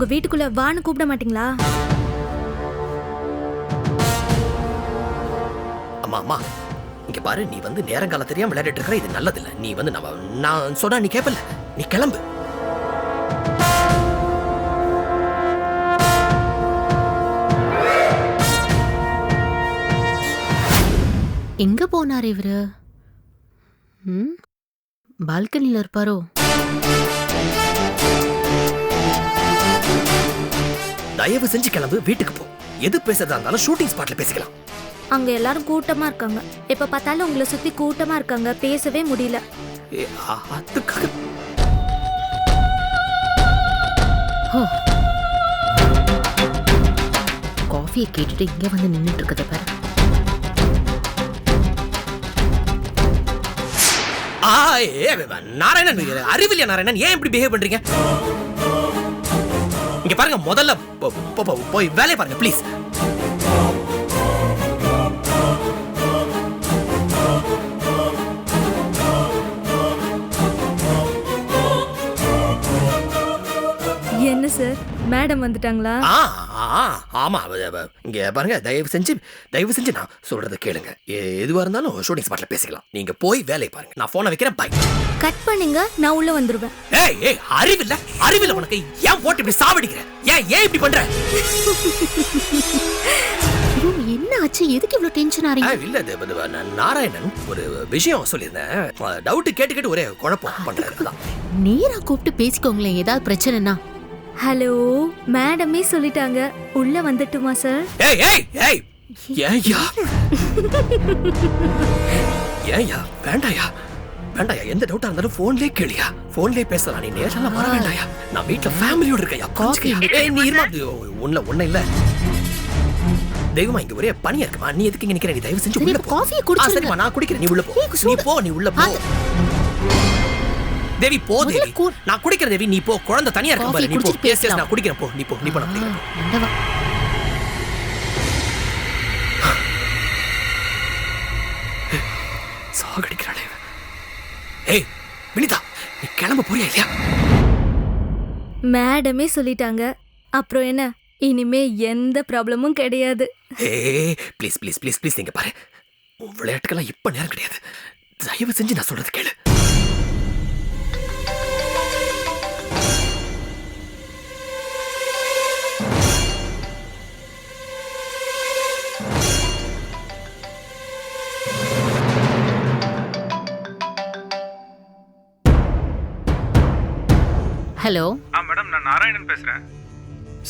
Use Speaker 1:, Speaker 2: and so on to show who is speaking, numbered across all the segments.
Speaker 1: உங்க வீட்டுக்குள்ள வான்னு கூப்பிட மாட்டீங்களா?
Speaker 2: அம்மா அம்மா இங்க பாரு நீ வந்து நேரங்கால தெரியாம விளையாடிட்டு இருக்கிற இது நல்லதில்ல. நீ வந்து நம்ம நான் சொன்னா நீ கேப்பல. நீ கிளம்பு.
Speaker 3: எங்க போனார் இவரு? ம்? பால்கனில இருப்பாரோ?
Speaker 2: தயவு செஞ்சு கிளம்பு வீட்டுக்கு போ. எது பேசுறதா இருந்தாலும் ஷூட்டிங் ஸ்பாட்ல பேசிக்கலாம்.
Speaker 1: அங்க எல்லாரும் கூட்டமா இருக்காங்க. எப்ப பார்த்தாலும் உங்களை சுத்தி கூட்டமா இருக்காங்க. பேசவே முடியல.
Speaker 2: ஏ, அ- அதுக்காக.
Speaker 3: ஹோ. காஃபியை கேட்டுட்டு இங்க வந்து நின்னுட்டு இருக்கத பாரு.
Speaker 2: ஆ, ஏ, நாராயணன் அறிவிலியா நாராயணன்? ஏன் இப்படி பிஹேவ் பண்றீங்க? இங்க பாருங்க முதல்ல போய் வேலையை பாருங்க ப்ளீஸ்
Speaker 1: என்ன சார்? மேடம் வந்துட்டாங்களா?
Speaker 2: ஆ ஆ, ஆமா அவ- அவ- இங்க பாருங்க தயவு செஞ்சு தயவு செஞ்சு நான் சொல்றத கேளுங்க. எ- எதுவா இருந்தாலும் ஷூட்டிங் ஸ்பாட்ல பேசிக்கலாம். நீங்க போய் வேலையை பாருங்க. நான் போனை வைக்கிறேன் பை
Speaker 1: கட் பண்ணுங்க நான் உள்ள வந்துருவேன்.
Speaker 2: ஏய் ஏய் அறிவில்ல? அறிவில்ல உனக்கு. ஏன் போட்டு இப்படி சாவடிக்கிற? ஏன் ஏன் இப்படி பண்ற?
Speaker 3: என்ன ஆச்சு? எதுக்கு இவ்ளோ டென்ஷன் ஆறீங்க
Speaker 2: இல்ல நாராயணன் ஒரு விஷயம் சொல்லியிருந்தேன். டவுட் கேட்டு கேட்டு ஒரே குழப்பம் பண்றாரு.
Speaker 3: நேரா கூப்பிட்டு பேசிக்கோங்களேன் ஏதாவது பிரச்சனைனா
Speaker 1: ஹலோ மேடமே சொல்லிட்டாங்க. உள்ள வந்துட்டுமா சார்
Speaker 2: ஏய் ஏய் ஏய்! ஏன்யா ஏன்யா வேண்டாயா? வேண்டாயா எந்த டவுட்டா இருந்தாலும் போன்லயே கேளியா? போன்லயே பேசலாம் நீ நேரெல்லாம் வர வேண்டாயா? நான் வீட்ல ஃபேமிலியோட இருக்கேயா? ஏய் நீ இருமா? ஒண்ணு ஒண்ணு இல்ல. தெய்வமா இங்க ஒரே பனியா இருக்குமா? நீ எதுக்கு இங்க நிக்கிற? நீ தயவு செஞ்சு உள்ள போ.
Speaker 3: குடிச்சிருங்க.
Speaker 2: சரிம்மா நான் குடிக்கிறேன். நீ உள்ள போ. நீ. போ நீ உள்ள போ. தேவி போ தேவி. நான் குடிக்கிறேன் தேவி நீ போ. குழந்தை தனியா இருக்கு பாரு நீ போ.
Speaker 3: குடிச்சிட்டு
Speaker 2: எஸ் எஸ். நான் குடிக்கிறேன். போ நீ போ நீ போ நான் குடிக்கிறேன். போ.
Speaker 3: ஆண்டவா.
Speaker 2: சாகடிக்கிறாளே இவ. ஏய் வினிதா நீ கிளம்ப போறியா இல்லையா?
Speaker 1: மேடமே சொல்லிட்டாங்க. அப்புறம் என்ன? இனிமே எந்த ப்ராப்ளமும் கிடையாது.
Speaker 2: ஏய் ப்ளீஸ் ப்ளீஸ் ப்ளீஸ் ப்ளீஸ் நீங்க பாரு. விளையாட்டுக்கெல்லாம் இப்ப நேரம் கிடையாது. தயவு செஞ்சு நான் சொல்றது கேளு.
Speaker 3: ஹலோ
Speaker 4: ஆ மேடம் நான் நாராயணன் பேசுறேன்.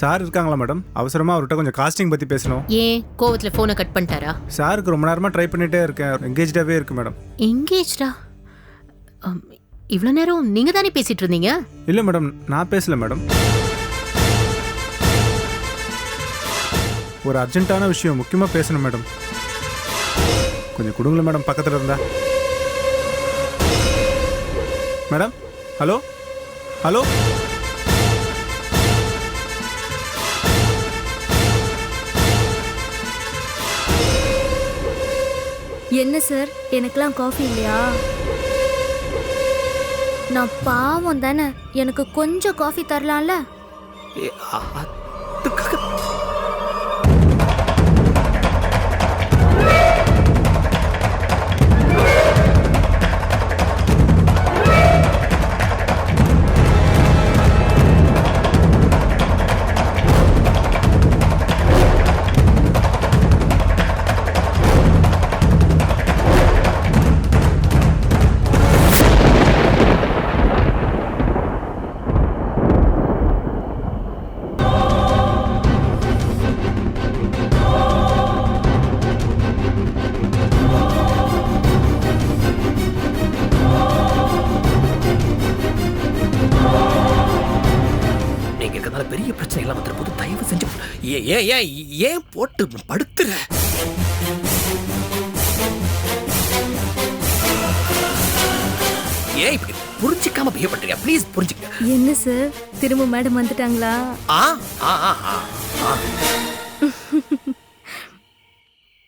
Speaker 5: சார் இருக்காங்களா மேடம்? அவசரமாக அவர்கிட்ட கொஞ்சம் காஸ்டிங் பற்றி பேசணும்.
Speaker 3: ஏன்? கோவத்துல போனை கட் பண்ணிட்டாரா?
Speaker 5: சாருக்கு ரொம்ப நேரமாக ட்ரை பண்ணிகிட்டே இருக்கேன். எங்கேஜ்டாகவே இருக்கு மேடம்.
Speaker 3: எங்கேஜ்டா இவ்வளோ நேரம் நீங்க தானே பேசிட்டு இருந்தீங்க?
Speaker 5: இல்லை மேடம். நான் பேசல மேடம். ஒரு அர்ஜென்ட்டான விஷயம் முக்கியமாக பேசணும் மேடம். கொஞ்சம் கொடுங்களேன் மேடம் பக்கத்தில் இருந்தா. மேடம்? ஹலோ? ஹலோ?
Speaker 1: என்ன சார்? எனக்கெல்லாம் காஃபி இல்லையா? நான் பாவம் தானே. எனக்கு கொஞ்சம் காஃபி தரலாம்ல?
Speaker 2: ஏன் ஏன் ஏன் போட்டு படுத்துற? ஏன் இப்படி புரிஞ்சுக்காம பிஹேவ் பண்றீங்க ப்ளீஸ் புரிஞ்சுக்க.
Speaker 1: என்ன சார்? திரும்ப மேடம் வந்துட்டாங்களா?
Speaker 2: ஆ ஆ ஆ ஆ. ஆ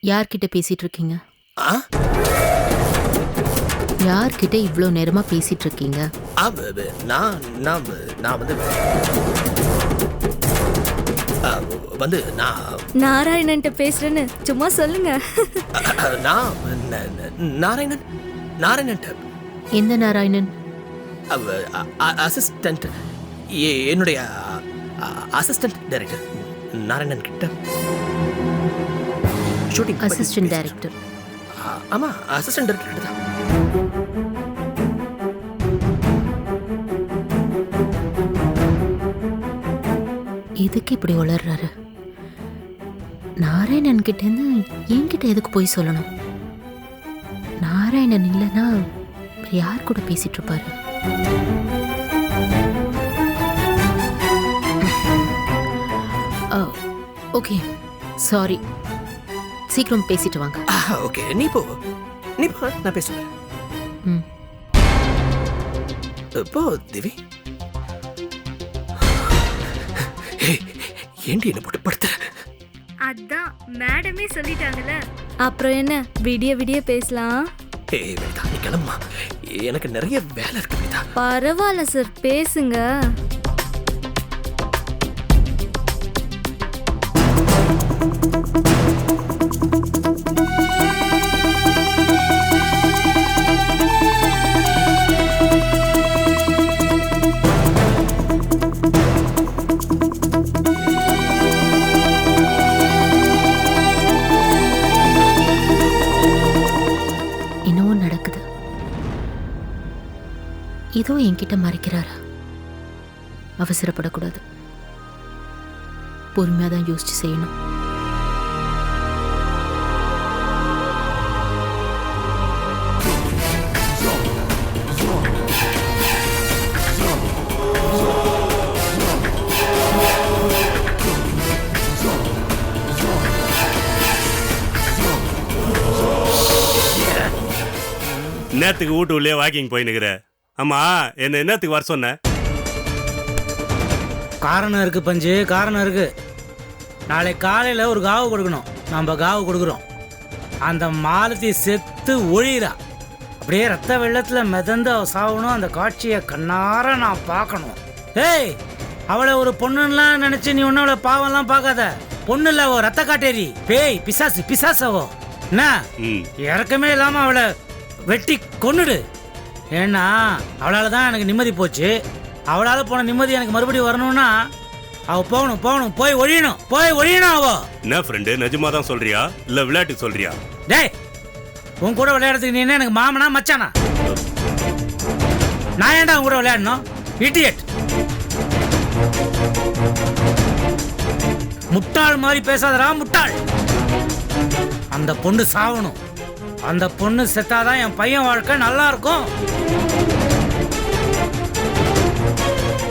Speaker 3: யார்கிட்ட பேசிட்டு இருக்கீங்க?
Speaker 2: ஆ?
Speaker 3: யார்கிட்ட இவ்வளோ நேரமா பேசிட்டு இருக்கீங்க?
Speaker 2: ஆ, ப- ப- நான் நான் நான் வந்து வந்து நான்
Speaker 1: நாராயணன்ட்ட பேசுறேன்னு சும்மா சொல்லுங்க.
Speaker 2: நான் நாராயணன்? நாராயணன்
Speaker 3: எந்த நாராயணன்?
Speaker 2: அசிஸ்டன்ட். என்னுடைய அசிஸ்டன்ட் டைரக்டர். நாராயணன் கிட்ட. Shooting
Speaker 3: assistant director.
Speaker 2: ஆமா அசிஸ்டன்ட் டைரக்டர் தான்.
Speaker 3: எதுக்கு இப்படி வளர்றாரு நாராயணன் கிட்ட இருந்து என்கிட்ட எதுக்கு போய் சொல்லணும்? நாராயணன் இல்லைன்னா யார் கூட பேசிட்டு இருப்பாரு? ஓகே. சாரி. சீக்கிரம் பேசிட்டு வாங்க.
Speaker 2: ஓகே. நீ போ. நீ போ. நான் பேசுறேன். போ தேவி. ஏண்டி என்ன போட்டு படுத்துற
Speaker 1: அதான் மேடமே சொல்லிட்டாங்கல்ல. அப்புறம் என்ன? விடிய விடிய பேசலாம்.
Speaker 2: ஏய் வேதா நீ கிளம்புமா? எனக்கு நிறைய வேலை இருக்கு வேதா.
Speaker 1: பரவாயில்ல சார் பேசுங்க.
Speaker 3: என்கிட்ட மறைக்கிறாரா? அவசரப்படக்கூடாது. பொறுமையாக தான் யோசிச்சு செய்யணும்.
Speaker 6: என்னத்துக்கு வீட்டு உள்ளே வாக்கிங் போயினுக்கிற ஆமா என்ன என்னத்துக்கு வர சொன்ன?
Speaker 7: காரணம் இருக்கு பஞ்சு. காரணம் இருக்கு. நாளை காலையில் ஒரு காவு கொடுக்கணும். நம்ம காவு கொடுக்குறோம். அந்த மாலத்தி செத்து ஒழிகிறா அப்படியே ரத்த வெள்ளத்தில் மிதந்து அவ சாகணும் அந்த காட்சியை கண்ணார நான் பார்க்கணும். ஏய் அவளை ஒரு பொண்ணுலாம் நினைச்சு நீ ஒன்றும் அவளை பாவம்லாம் பார்க்காத. பொண்ணு இல்ல அவ ரத்த காட்டேரி. பேய் பிசாசு பிசாசவோ என்ன?
Speaker 6: ம்.
Speaker 7: இறக்கமே இல்லாம அவளை வெட்டி கொன்னுடு. ஏன்னா அவளால தான் எனக்கு நிம்மதி போச்சு. அவளால போன நிம்மதி எனக்கு மறுபடியும் வரணும்னா அவ போகணும் போகணும் போய் ஒழியணும் போய் ஒழியணும் அவ.
Speaker 6: என்ன ஃப்ரெண்டு நிஜமா தான் சொல்றியா? இல்ல விளையாட்டுக்கு சொல்றியா?
Speaker 7: டேய் உன் கூட விளையாடுறதுக்கு நீ என்ன எனக்கு மாமனா மச்சானா? நான் ஏன்டா உன் கூட விளையாடணும்? இட்டியட் முட்டாள் மாதிரி பேசாதடா முட்டாள். அந்த பொண்ணு சாவணும். அந்த பொண்ணு செத்தாதான் என் பையன் வாழ்க்கை நல்லா இருக்கும்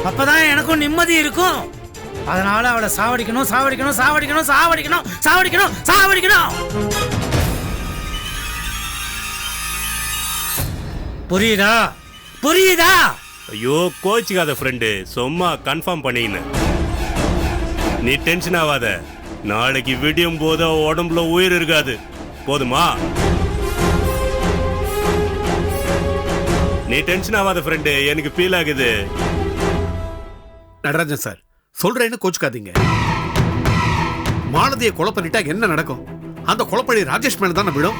Speaker 7: அப்பதான் எனக்கும் நிம்மதி இருக்கும். அதனால அவளை சாவடிக்கணும் சாவடிக்கணும் சாவடிக்கணும் சாவடிக்கணும் சாவடிக்கணும் சாவடிக்கணும். புரியுதா? புரியுதா?
Speaker 6: ஐயோ கோச்சிக்காத ஃப்ரெண்டு சும்மா கன்ஃபார்ம் பண்ணிக்கின நீ டென்ஷன் ஆகாத நாளைக்கு விடியும் போது உடம்புல உயிர் இருக்காது. போதுமா? நீ டென்ஷன் ஆகாத ஃப்ரெண்டு எனக்கு ஃபீல் ஆகுது.
Speaker 8: நடராஜன் சார் சொல்றேன்னு கோச்சுக்காதீங்க. மாலதியை கொலை பண்ணிட்டா என்ன நடக்கும்? அந்த கொலைப்பழி ராஜேஷ் மேல தானே விடும்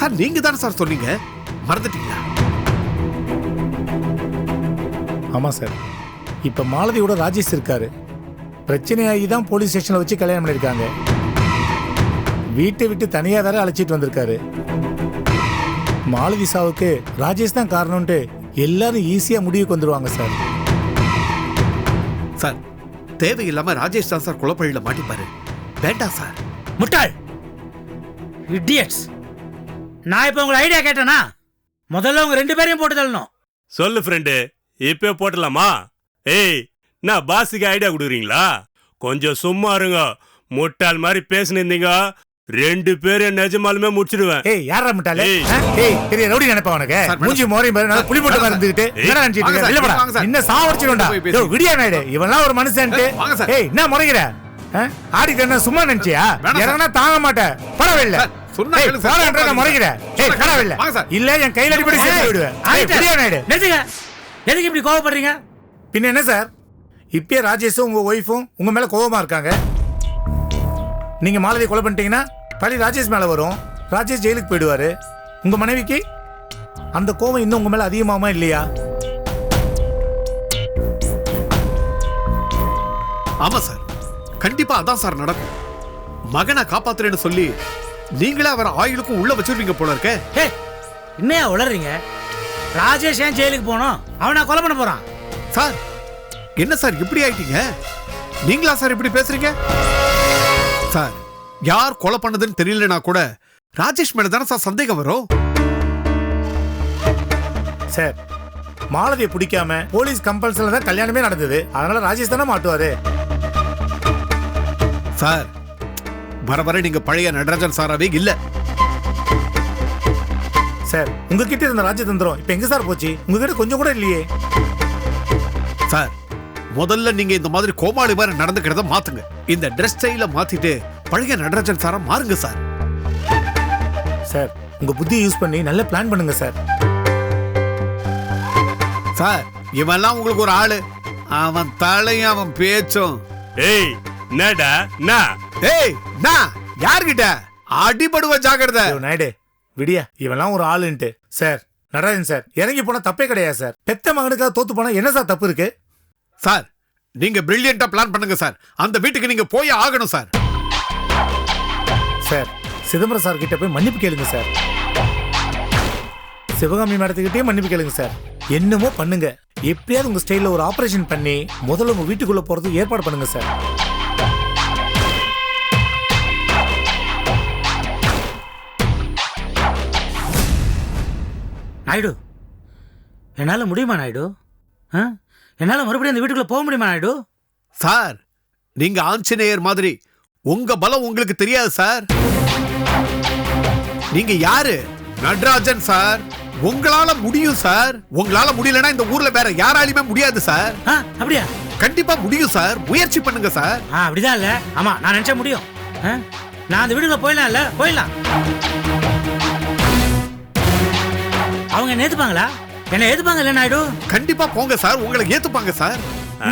Speaker 8: சார் நீங்க தானே சார் சொன்னீங்க? மறந்துட்டீங்களா?
Speaker 9: ஆமாம் சார். இப்போ மாலதியோட ராஜேஷ் இருக்காரு. பிரச்சனையாகி தான் போலீஸ் ஸ்டேஷனில் வச்சு கல்யாணம் பண்ணியிருக்காங்க. வீட்டை விட்டு தனியாக வேற அழைச்சிட்டு வந்திருக்காரு. மாலதி சாவுக்கு ராஜேஷ் தான் காரணம்ன்ட்டு எல்லாரும் ஈஸியாக முடிவுக்கு வந்துருவாங்க சார்
Speaker 8: சார் தேவையில்லாம ராஜேஷ் தான் சார் கொலைப்பழியில மாட்டிப்பாரு. வேண்டாம் சார்
Speaker 7: முட்டாள்! இடியட்ஸ் நான் இப்போ உங்களை ஐடியா கேட்டேனா? முதல்ல உங்க ரெண்டு பேரையும் போட்டு தள்ளணும்.
Speaker 6: சொல்லு ஃப்ரெண்டு இப்போ போட்டலாமா ஏய் நான் பாஸுக்கு ஐடியா கொடுக்குறீங்களா? கொஞ்சம் சும்மா இருங்க. முட்டாள் மாதிரி பேசினிருந்தீங்க. ரெண்டு பேரும் நிஜமாலுமே முடிச்சிடுவேன்
Speaker 9: ஏய் யாரா முட்டாளே
Speaker 6: ஏய்.
Speaker 9: ஏய் பெரிய ரவுடி நினைப்பா உனக்கு. மூஞ்சி மோரையும் பாரு நல்லா புளி போட்ட
Speaker 6: ஏய்.
Speaker 9: என்னடா நினைச்சிட்டு வெளில போடா. இன்னும் சாவடிச்சிடும்டா
Speaker 8: போய் பேசி.
Speaker 9: யோ விடியா நாயுடு இவன்லாம் ஒரு மனுஷன்ட்டு. ஏய் என்ன முறைகிற ஆ? ஆடிட்டு என்ன சும்மா நினைச்சியா. இறங்கினா தாங்க மாட்டேன் பரவாயில்ல
Speaker 8: சொன்னா
Speaker 9: ஏய், முறைக்கிற. ஏய்,
Speaker 8: சார்.
Speaker 9: இல்ல என் கையில அடிப்படை சேர்த்து விடுவேன் ஏய். புரியா நாயுடு?
Speaker 7: நிறுத்துங்க எதுக்கு இப்படி கோவப்படுறீங்க
Speaker 9: பின்ன என்ன சார் இப்பயே ராஜேஷும் உங்க ஒய்ஃபும் உங்க மேல கோவமா இருக்காங்க நீங்க மாலதி கொலை பண்ணிட்டீங்கன்னா பழி ராஜேஷ் மேல வரும். ராஜேஷ் ஜெயிலுக்கு போயிடுவாரு. உங்க மனைவிக்கு? அந்த கோவம் இன்னும் உங்க மேல அதிகமாமா இல்லையா?
Speaker 8: ஆமா சார். கண்டிப்பா அதான் சார் நடக்கும். மகனை காப்பாத்துறேன்னு சொல்லி நீங்களே அவரை ஆயுளுக்கும் உள்ள வச்சிருவீங்க போல இருக்க.
Speaker 7: ஹே என்னையா உளறீங்க? ராஜேஷ் ஏன் ஜெயிலுக்கு போனோம்? அவனை கொலை பண்ண போறான்.
Speaker 8: சார் என்ன சார் இப்படி ஆயிட்டீங்க? நீங்களா சார் இப்படி பேசுறீங்க? சார் யார் கொலை பண்ணதுன்னு தெரியலனா கூட ராஜேஷ் மேல தானே சார் சந்தேகம் வரும்?
Speaker 9: சார் மாலதியை பிடிக்காம போலீஸ் கம்பல்சன்ல தான் கல்யாணமே நடந்தது. அதனால ராஜேஷ் தானே மாட்டுவாரு.
Speaker 8: சார் வர வர நீங்க பழைய நடராஜன் சாராவே இல்ல.
Speaker 9: சார் உங்ககிட்ட இருந்த ராஜதந்திரம் இப்ப எங்க சார் போச்சு? உங்ககிட்ட கொஞ்சம் கூட இல்லையே.
Speaker 8: சார் முதல்ல நீங்க இந்த மாதிரி கோமாளி மாதிரி நடந்துக்கிறத மாத்துங்க. இந்த ட்ரெஸ் ஸ்டைல மாத்திட்டு பழைய நடராஜன் சாரா மாறுங்க சார்.
Speaker 9: சார் உங்க புத்தியை யூஸ் பண்ணி நல்ல பிளான் பண்ணுங்க சார்.
Speaker 8: சார் இவன்லாம் உங்களுக்கு ஒரு ஆளு. அவன் தலையும் அவன் பேச்சும்.
Speaker 6: ஏய் என்னடா? என்ன?
Speaker 8: ஏய் நான் யார்கிட்ட? அடிபடுவ ஜாக்கிரதை.
Speaker 9: நாயுடு விடியா இவெல்லாம் ஒரு ஆளுன்ட்டு. சார் நடராஜன் சார் இறங்கி போனா தப்பே கிடையாது சார். பெத்த மகனுக்காக தோத்து போனா என்ன சார் தப்பு இருக்கு?
Speaker 8: சார் நீங்க பிரில்லியண்டா பிளான் பண்ணுங்க சார். அந்த வீட்டுக்கு நீங்க போய் ஆகணும் சார்.
Speaker 9: சார். சிதம்பரம் சார் கிட்ட போய் மன்னிப்பு கேளுங்க சார். சிவகாமி மேடத்துக்கிட்டே மன்னிப்பு கேளுங்க சார். என்னமோ பண்ணுங்க. எப்படியாவது உங்க ஸ்டைல்ல ஒரு ஆபரேஷன் பண்ணி முதல்ல உங்க வீட்டுக்குள்ள போறதுக்கு ஏற்பாடு பண்ணுங்க சார்.
Speaker 7: நாயுடு என்னால் முடியுமா நாயுடு? ஆ? என்னால் மறுபடியும் அந்த வீட்டுக்குள்ளே போக முடியுமா நாயுடு?
Speaker 8: சார் நீங்க ஆஞ்சநேயர் மாதிரி உங்க பலம் உங்களுக்கு தெரியாது சார். நீங்க யாரு? நடராஜன் சார். உங்களால முடியும் சார். உங்களால முடியலன்னா இந்த ஊர்ல வேற யாராலையுமே முடியாது சார்.
Speaker 7: ஆ அப்படியா?
Speaker 8: கண்டிப்பா முடியும் சார். முயற்சி பண்ணுங்க சார்.
Speaker 7: ஆ அப்படிதான் இல்லை. ஆமாம் நான் நினச்சா முடியும். ஆ? நான் அந்த வீட்டுக்குள்ளே போயிடலாம்ல போயிடலாம். அவங்க என்ன ஏற்றுப்பாங்களா என்ன ஏற்றுப்பாங்க இல்லை நாயுடு?
Speaker 8: கண்டிப்பா போங்க சார். உங்களை ஏத்துப்பாங்க சார்.
Speaker 6: ஆ?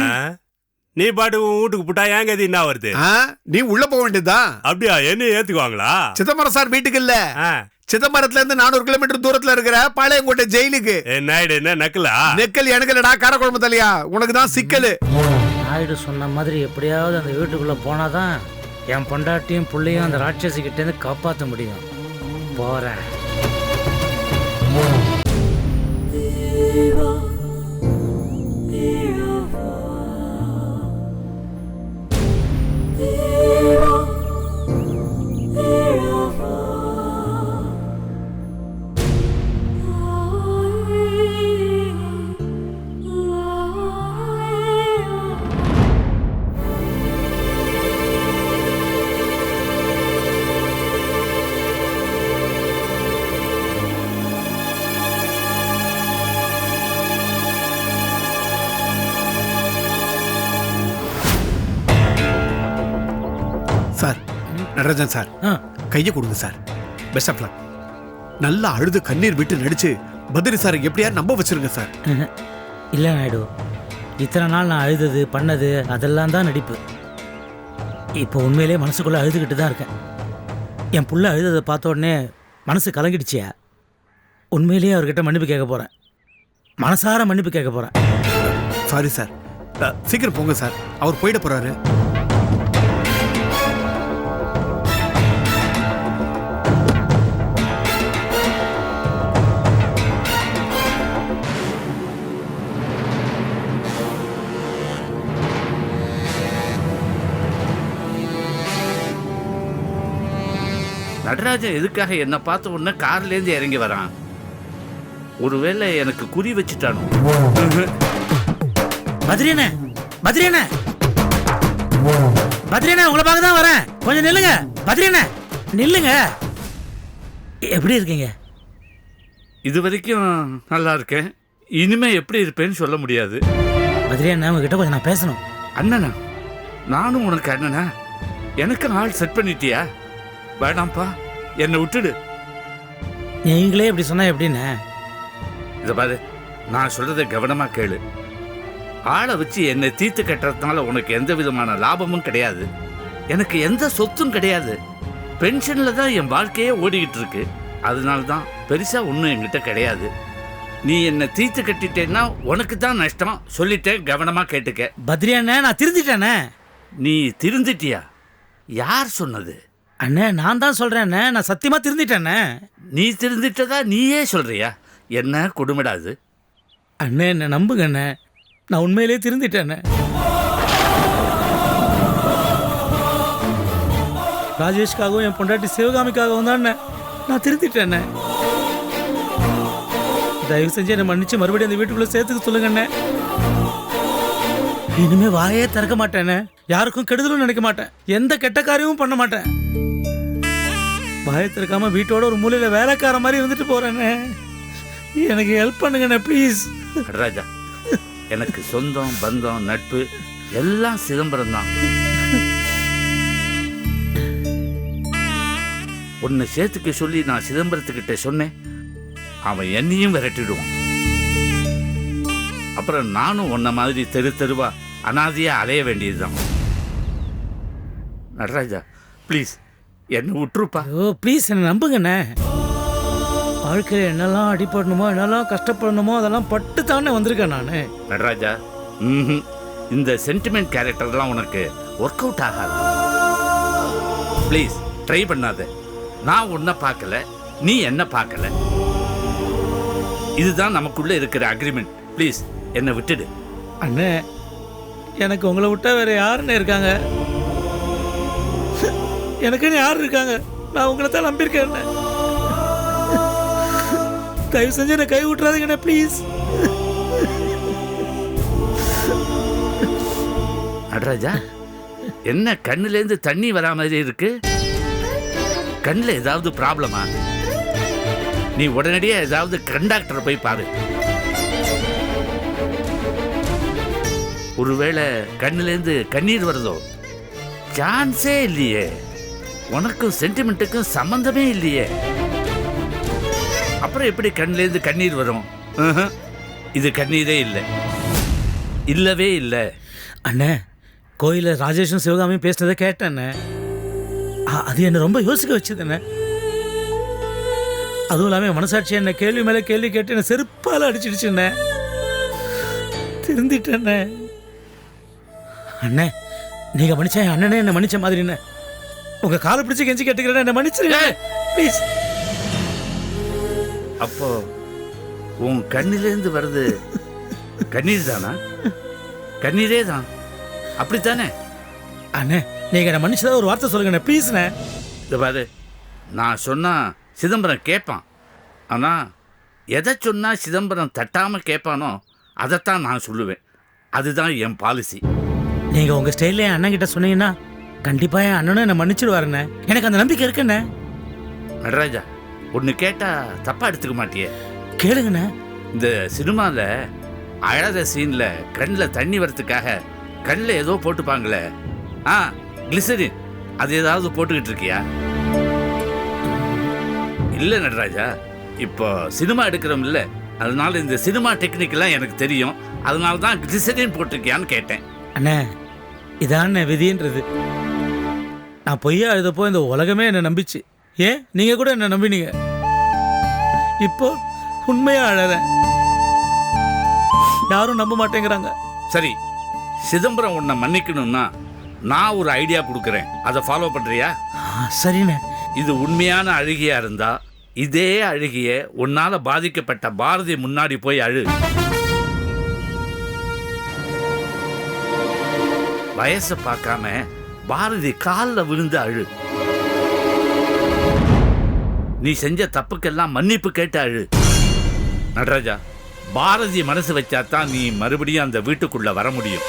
Speaker 6: நீ பாட்டு உன் வீட்டுக்கு புட்டா ஏன் கதி என்ன வருது?
Speaker 8: ஆ, நீ உள்ள போக வேண்டியதுதான்
Speaker 6: அப்படியா என்ன ஏத்துக்குவாங்களா?
Speaker 8: சிதம்பரம் சார் வீட்டுக்கு இல்ல.
Speaker 6: ஆ.
Speaker 8: சிதம்பரத்துல இருந்து நானூறு கிலோமீட்டர் தூரத்துல இருக்கிற பாளையங்கோட்டை ஜெயிலுக்கு.
Speaker 6: ஏ நாயுடு என்ன நக்கலா?
Speaker 8: நெக்கல் எனக்கு இல்லடா காரக்குழம்பு தலையா உனக்கு தான் சிக்கலு.
Speaker 7: நாயுடு சொன்ன மாதிரி எப்படியாவது அந்த வீட்டுக்குள்ளே போனாதான் என் பொண்டாட்டியும் புள்ளையும் அந்த ராட்சசி கிட்டேருந்து காப்பாற்ற முடியும். போகிறேன்
Speaker 8: நடராஜன் சார். கையை கொடுங்க சார். பெஸ்ட் ஆஃப் லக் நல்லா அழுது கண்ணீர் விட்டு நடிச்சு பத்ரி சார் எப்படியா நம்ப வச்சிருங்க சார்.
Speaker 7: இல்லை நாயுடு இத்தனை நாள் நான் அழுதது பண்ணது அதெல்லாம் தான் நடிப்பு. இப்போ உண்மையிலே மனசுக்குள்ளே அழுதுகிட்டு தான் இருக்கேன். என் புள்ள அழுததை பார்த்த உடனே மனசு கலங்கிடுச்சியா? உண்மையிலேயே அவர்கிட்ட மன்னிப்பு கேட்க போகிறேன் மனசார மன்னிப்பு கேட்க போகிறேன்
Speaker 8: சாரி. சார் சீக்கிரம் போங்க சார். அவர் போயிட போறாரு.
Speaker 10: நடராஜன் எதுக்காக என்னை பார்த்த உடனே கார்லேருந்து இறங்கி வரான்? ஒருவேளை எனக்கு குறி வச்சுட்டானோ?
Speaker 7: பத்ரியண்ணே பத்ரியண்ணே பத்ரியண்ணே உங்களை பார்க்க தான் வரேன். கொஞ்சம் நில்லுங்க. பத்ரியண்ணே நில்லுங்க. எப்படி இருக்கீங்க?
Speaker 10: இது வரைக்கும் நல்லா இருக்கேன். இனிமே எப்படி இருப்பேன்னு சொல்ல முடியாது.
Speaker 7: பத்ரியண்ணே உங்ககிட்ட கொஞ்சம் நான் பேசணும்.
Speaker 10: அண்ணனா? நானும் உனக்கு அண்ணனா? எனக்கு ஆள் செட் பண்ணிட்டியா? வேணாம்ப்பா. என்னை விட்டுடு.
Speaker 7: நீங்களே இப்படி சொன்னா எப்படிண்ணே
Speaker 10: இதை பாரு நான் சொல்றதை கவனமா கேளு. ஆளை வச்சு என்னை தீர்த்து கட்டுறதுனால உனக்கு எந்த விதமான லாபமும் கிடையாது. எனக்கு எந்த சொத்தும் கிடையாது. பென்ஷன்ல தான் என் வாழ்க்கையே ஓடிக்கிட்டு இருக்கு. அதனால தான் பெருசா ஒன்றும் என்கிட்ட கிடையாது. நீ என்னை தீர்த்து கட்டிட்டேன்னா உனக்கு தான் நஷ்டம். சொல்லிட்டேன் கவனமா கேட்டுக்க.
Speaker 7: பத்ரி அண்ணே நான் திருந்திட்டேண்ணே
Speaker 10: நீ திருந்திட்டியா? யார் சொன்னது?
Speaker 7: அண்ணே நான் தான் சொல்றேண்ணே நான் சத்தியமா திருந்திட்டேண்ணே
Speaker 10: நீ திருந்திட்டதா நீயே சொல்றியா? என்ன கொடுமைடாது?
Speaker 7: அண்ணே என்ன நம்புங்க அண்ணே. நான் உண்மையிலேயே திருந்திட்டேண்ணே ராஜேஷ்காகவும் என் பொண்டாட்டி சிவகாமிக்காகவும் தான் நான் திருந்திட்டேண்ணே தயவு செஞ்சு என்னை மன்னிச்சு மறுபடியும் அந்த வீட்டுக்குள்ள சேர்த்துக்க சொல்லுங்க அண்ணே. இனிமே வாயே திறக்க மாட்டேண்ணே யாருக்கும் கெடுதலும் நினைக்க மாட்டேன். எந்த கெட்ட காரியமும் பண்ண மாட்டேன். வாயை வீட்டோட ஒரு மூலையில வேலைக்கார மாதிரி இருந்துட்டு போறேண்ணே எனக்கு ஹெல்ப் பண்ணுங்கண்ணே ப்ளீஸ்
Speaker 10: ராஜா எனக்கு சொந்தம் பந்தம் நட்பு எல்லாம் சிதம்பரம் தான் உன்னை சேர்த்துக்க சொல்லி நான் சிதம்பரத்துக்கிட்ட சொன்னேன். அவன் என்னையும் விரட்டிடுவான். அப்புறம் நானும் உன்ன மாதிரி தெரு தெருவா அனாதையாக அலைய வேண்டியதுதான். நடராஜா ப்ளீஸ் என்னை விட்டுருப்பா?
Speaker 7: ஐயோ ப்ளீஸ் என்னை நம்புங்கண்ணே. வாழ்க்கையில் என்னெல்லாம் அடிபடணுமோ என்னெல்லாம் கஷ்டப்படணுமோ அதெல்லாம் பட்டு தானே வந்திருக்கேன் நான்.
Speaker 10: நடராஜா ம்ஹும். இந்த சென்டிமெண்ட் கேரக்டர்லாம் உனக்கு ஒர்க் அவுட் ஆகாது. ப்ளீஸ் ட்ரை பண்ணாத. நான் உன்னை பார்க்கல நீ என்ன பார்க்கல. இதுதான் நமக்குள்ள இருக்கிற அக்ரிமெண்ட் ப்ளீஸ் என்னை விட்டுடு.
Speaker 7: அண்ணே எனக்கு உங்களை விட்டா வேற யாருன்னு இருக்காங்க? எனக்குன்னு யார் இருக்காங்க? நான் உங்களை தான் நம்பியிருக்கேன் தயவு செஞ்சு என்னை கை விட்டுறாதீங்கண்ணே ப்ளீஸ்
Speaker 10: நடராஜா என்ன கண்ணுலேருந்து தண்ணி வரா மாதிரி இருக்கு? கண்ணில் ஏதாவது ப்ராப்ளமா? நீ உடனடியாக ஏதாவது கண்டாக்டரை போய் பாரு. ஒருவேளை கண்ணுலேருந்து கண்ணீர் வருதோ? சான்ஸே இல்லையே. உனக்கும் சென்டிமெண்ட்டுக்கும் சம்பந்தமே இல்லையே. அப்புறம் எப்படி கண்ணுலேருந்து கண்ணீர் வரும்? இது கண்ணீரே இல்லை. இல்லவே இல்லை.
Speaker 7: அண்ணே கோயிலில் ராஜேஷும் சிவகாமியும் பேசினதை கேட்டேண்ணே அது என்னை ரொம்ப யோசிக்க வச்சதுண்ணே அதுவும் இல்லாமல் மனசாட்சி என்ன கேள்வி மேலே கேள்வி கேட்டு என்னை செருப்பால் அடிச்சிடுச்சுண்ணே திருந்திட்டேண்ணே அண்ணே. நீங்கள் மன்னிச்சா என் அண்ணனே என்னை மன்னிச்ச மாதிரிண்ணே உங்கள் காலை பிடிச்சி கெஞ்சி கேட்டுக்கிறேன் என்னை மன்னிச்சிருங்க. ப்ளீஸ்
Speaker 10: அப்போ உன் கண்ணிலேருந்து வருது கண்ணீர் தானா? கண்ணீரே தான். அப்படித்தானே?
Speaker 7: அண்ணே நீங்கள் என்னை மன்னிச்சதா ஒரு வார்த்தை சொல்லுங்கண்ணே ப்ளீஸ்ண்ணே
Speaker 10: இந்த பாரு. நான் சொன்னா சிதம்பரம் கேட்பான் ஆனா எதை சொன்னா சிதம்பரம் தட்டாம கேட்பானோ அதைத்தான் நான் சொல்லுவேன். அதுதான் என் பாலிசி
Speaker 7: நீங்கள் உங்கள் ஸ்டைலில் அண்ணன் கிட்ட சொன்னீங்கன்னா கண்டிப்பாக என் அண்ணனும் என்னை மன்னிச்சிடுவாருண்ணே. எனக்கு அந்த நம்பிக்கை இருக்குண்ணே.
Speaker 10: நடராஜா ஒன்று கேட்டா தப்பா எடுத்துக்க மாட்டியே.
Speaker 7: கேளுங்கண்ணே.
Speaker 10: இந்த சினிமாவில் அழாத சீனில் கண்ணில் தண்ணி வரத்துக்காக கண்ணில் ஏதோ போட்டுப்பாங்களே. ஆ கிளிசரின் அது ஏதாவது போட்டுக்கிட்டு இருக்கியா? இல்லை நடராஜா இப்போ சினிமா எடுக்கிறோம் இல்லை. அதனால இந்த சினிமா டெக்னிக்கெல்லாம் எனக்கு தெரியும். அதனால தான் கிளிசரின் போட்டிருக்கியான்னு கேட்டேன்.
Speaker 7: அண்ணே இதாண்ணே விதின்றது. நான் பொய்யா எழுதப்போ இந்த உலகமே என்னை நம்பிச்சு. ஏன்? நீங்கள் கூட என்னை நம்பினீங்க. இப்போ உண்மையா அழறேன். யாரும் நம்ப மாட்டேங்கிறாங்க.
Speaker 10: சரி சிதம்பரம் உன்னை மன்னிக்கணும்னா நான் ஒரு ஐடியா கொடுக்குறேன். அதை ஃபாலோ பண்ணுறியா
Speaker 7: சரிண்ணே.
Speaker 10: இது உண்மையான அழுகியா இருந்தா இதே அழுகிய உன்னால பாதிக்கப்பட்ட பாரதி முன்னாடி போய் அழு. வயசை பார்க்காம பாரதி காலில் விழுந்து அழு. நீ செஞ்ச தப்புக்கெல்லாம் மன்னிப்பு கேட்டு அழு. நடராஜா பாரதி மனசு வச்சாதான் நீ மறுபடியும் அந்த வீட்டுக்குள்ள வர முடியும்.